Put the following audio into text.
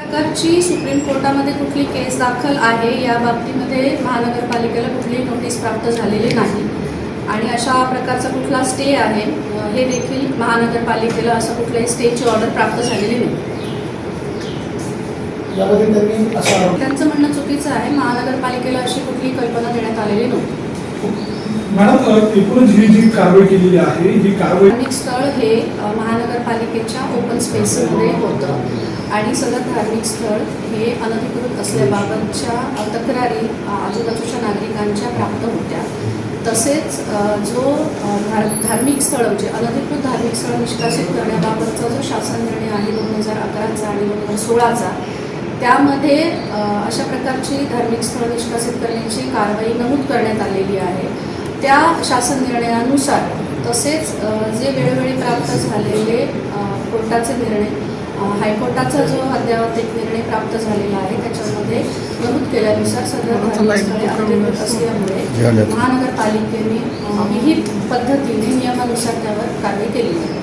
प्रकारची सुप्रीम कोर्टामध्ये कुठली केस दाखल आहे या बाबतीमध्ये महानगरपालिकेला कुठलीही नोटीस प्राप्त झालेली नाही. आणि अशा प्रकारचा कुठला स्टे आहे हे देखील महानगरपालिकेला असं कुठल्याही स्टेची ऑर्डर प्राप्त झालेली नाही. त्यांचं म्हणणं चुकीचं आहे. महानगरपालिकेला अशी कुठली कल्पना देण्यात आलेली नव्हती एकूणच ही जी कारवाई केलेली आहे ही कारवाई धार्मिक स्थळ हे महानगरपालिकेच्या ओपन स्पेसमध्ये होतं. आणि सगळं धार्मिक स्थळ हे अनधिकृत असल्याबाबतच्या तक्रारी आजूबाजूच्या नागरिकांच्या प्राप्त होत्या. तसेच जो धार धार्मिक स्थळ म्हणजे अनधिकृत धार्मिक स्थळ निष्कासित करण्याबाबतचा जो शासन निर्णय आहे दोन हजार अकराचा आणि दोन हजार सोळाचा त्यामध्ये अशा प्रकारची धार्मिक स्थळ निष्कासित करण्याची कारवाई नमूद करण्यात आलेली आहे. त्या शासन निर्णयानुसार तसेच जे वेळोवेळी प्राप्त झालेले कोर्टाचे निर्णय हायकोर्टाचा जो अद्यावत एक निर्णय प्राप्त झालेला आहे त्याच्यामध्ये नमूद केल्यानुसार अनधिकृत असल्यामुळे महानगरपालिकेने विहित पद्धतीने नियमानुसार त्यावर कारवाई केली आहे.